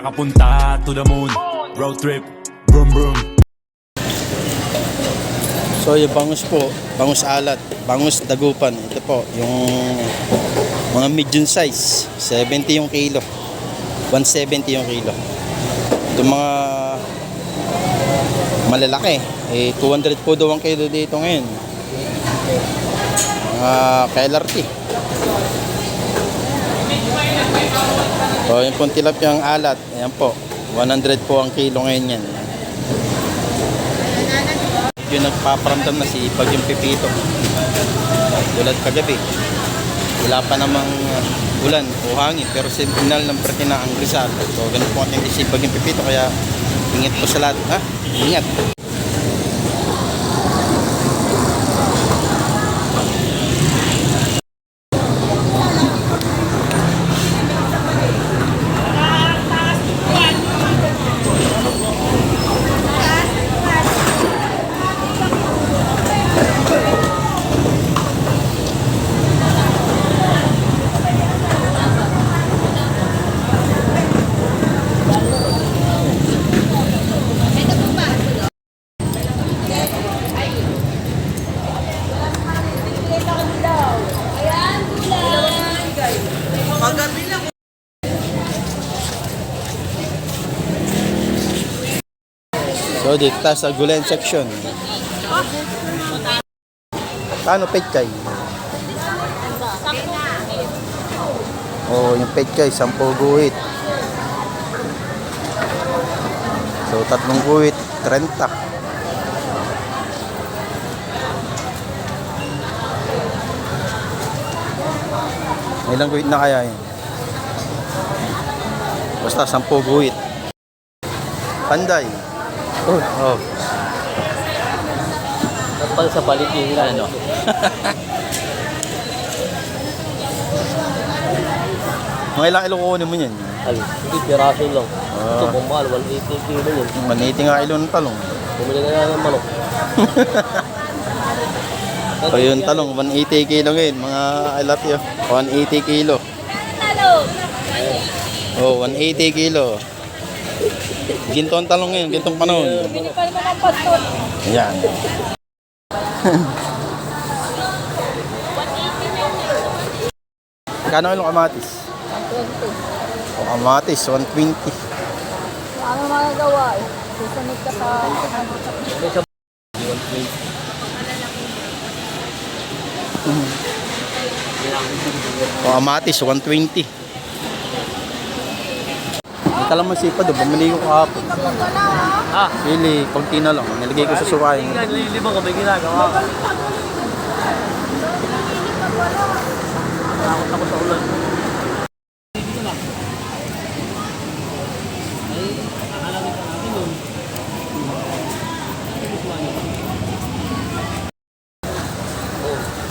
Sa kapunta to the moon Road trip Vroom vroom So yung bangus po, bangus alat, bangus dagupan. Ito po, yung mga medium size, 70 yung kilo. 170 yung kilo. Ito mga malalaki, eh 200 po daw ang kilo dito ngayon. Mga KLRT. So yung pong tilapiyang alat, ayan po, 100 po ang kilo ngayon yan. Yung nagpaparamdam na si Bagyong Pipito. Tulad kagabi. Wala pa namang uh, ulan o hangin pero signal ng Pertina ang Rizal. So ganun po ating si Bagyong Pipito kaya ingat po sa lahat. Ha? Ingat. So dito sa Gulen section. Kano pechay? Oh, yung pechay, 10 guhit. So, tatlong guhit, 30. Ilang guhit na kaya yun? Basta 10 guhit. Panday. Oh, oh. Kapal sa palit yung ano. Mga ilang ilo kukunin mo yan? Ay, hindi, piraso lang. Ito, Ah. bumahal, 180 kilo yun. Maniti nga ilo ng talong. Bumili na lang ng manok. O yung talong, 180 kilo ngayon, mga ilat yun. 180 kilo. Oh, 180 kilo. Ginto ang talong ngayon, gintong panahon. Ayan. Kano yung kamatis? 120. O kamatis, 120. Ano magagawa eh? Susunod ka sa... O kamatis, 120. Ang kalamansi pa doon, bumili ko kahapon. Ah, Sili, konti na lang. Nilagay ko sa sukain. hindi nga, nililibang ko may ginagawa. Takot ako sa ulan.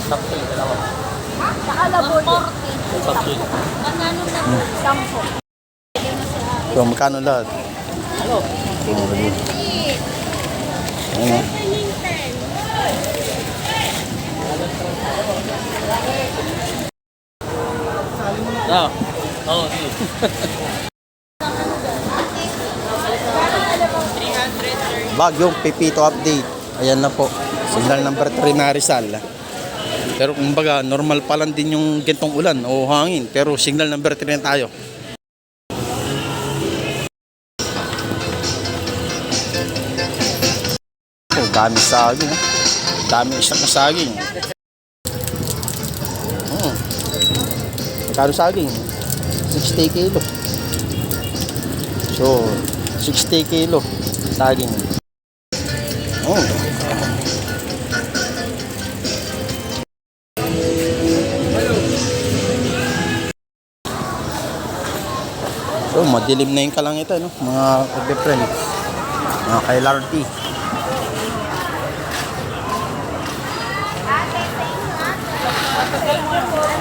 Sakto yung dalawa. Nakalabon. Sakto yun. Magkano na? Sampo. So, magkano lahat? Ano? Sige. Bagyong Pipito update. Ayan na po. Signal number 3 na Rizal. Pero kumbaga, normal pa lang din yung gintong ulan o hangin. Pero signal number 3 na tayo. Dami saging. Dami isang saging. Hmm. Magkano saging? 60 kilo. So, 60 kilo saging. Oh. So, madilim na yung kalangita, no? Mga kabe-friend. Mga kay-LRT.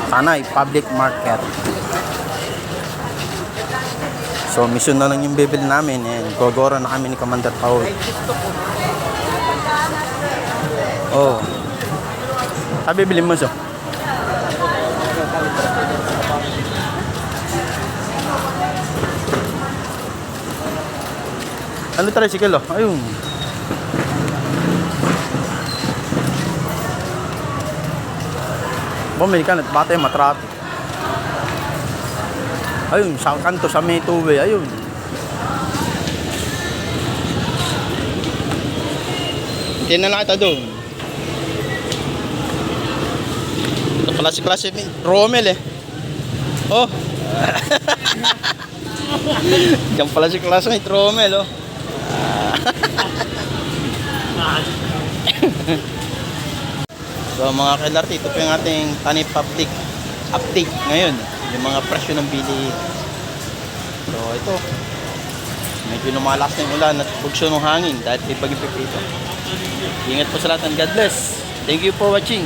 Tanay Public Market. So, mission na lang yung bibili namin. And gogora na kami ni Commander Paul. Oh. Ah, bibili mo siya? Ano tricycle oh? Ayun. Bumili ka na, bata yung matrati. Ayun, sa kanto, sa may two-way, ayun. Hindi na lang kita doon. Ito klase-klase ni Romel eh. Oh. Diyan pala si ni Romel oh. So mga kailarti, ito po yung ating tanip update, update ngayon. Yung mga presyo ng bili. So ito, medyo lumalakas na yung ulan at bugso ng hangin dahil may bagyo pipito. Ingat po sa lahat and God bless. Thank you for watching.